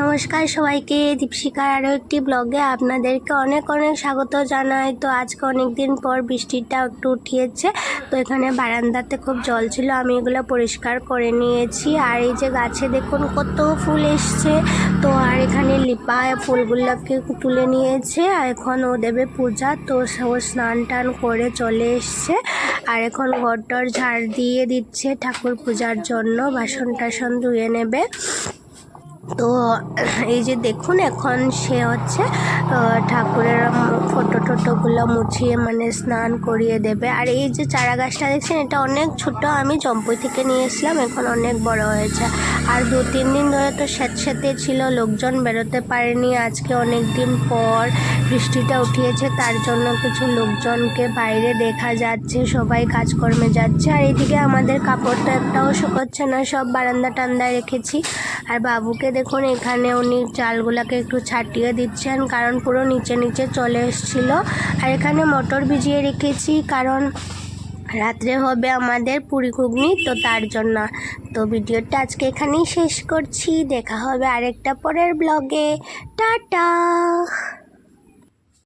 নমস্কার সবাইকে। দীপশিকার আরও একটি ব্লগে আপনাদেরকে অনেক অনেক স্বাগত জানাই। তো আজকে অনেক দিন পর বৃষ্টিটা একটু উঠিয়েছে। তো এখানে বারান্দাতে খুব জল ছিল, আমি এগুলো পরিষ্কার করে নিয়েছি। আর এই যে গাছে দেখুন কত ফুল এসছে। তো আর এখানে লিপা ফুলগুলোকে তুলে নিয়েছে। আর এখন ও দেবে পূজা, তো ও স্নান টান করে চলে এসছে। আর এখন ঘরটর ঝাড় দিয়ে দিচ্ছে ঠাকুর পূজার জন্য। বাসন টাসন ধুয়ে নেবে। তো, এই যে দেখুন, এখন সে হচ্ছে ঠাকুরের ফটো টটোগুলো মুছিয়ে মানে স্নান করিয়ে দেবে। আর এই যে চারা গাছটা দেখছেন, এটা অনেক ছোট। আমি জম্পুই থেকে নিয়ে এসেছিলাম, এখন অনেক বড় হয়েছে। আর দু, তিন দিন ধরে তো স্যাঁতস্যাঁতে ছিল, লোকজন বেরোতে পারেনি। আজকে অনেক দিন পর বৃষ্টিটা উঠিয়েছে, তার জন্য কিছু লোকজনকে বাইরে দেখা যাচ্ছে, সবাই কাজকর্মে যাচ্ছে। আর এইদিকে আমাদের কাপড় তো একটাও শুকোচ্ছে না, সব বারান্দা টান্দায় রেখেছি। আর বাবুকে দেখুন, এখানে উনি চালগুলোকে একটু ছাটিয়ে দিচ্ছেন, কারণ পুরো নিচে নিচে চলে এসেছিল। আর এখানে মটর ভিজিয়ে রেখেছি, কারণ রাত্রে হবে আমাদের পুরী ঘুগনি, তো তার জন্য তো ভিডিওটা আজকে এখানেই শেষ করছি। দেখা হবে আরেকটা পরের ব্লগে টাটা!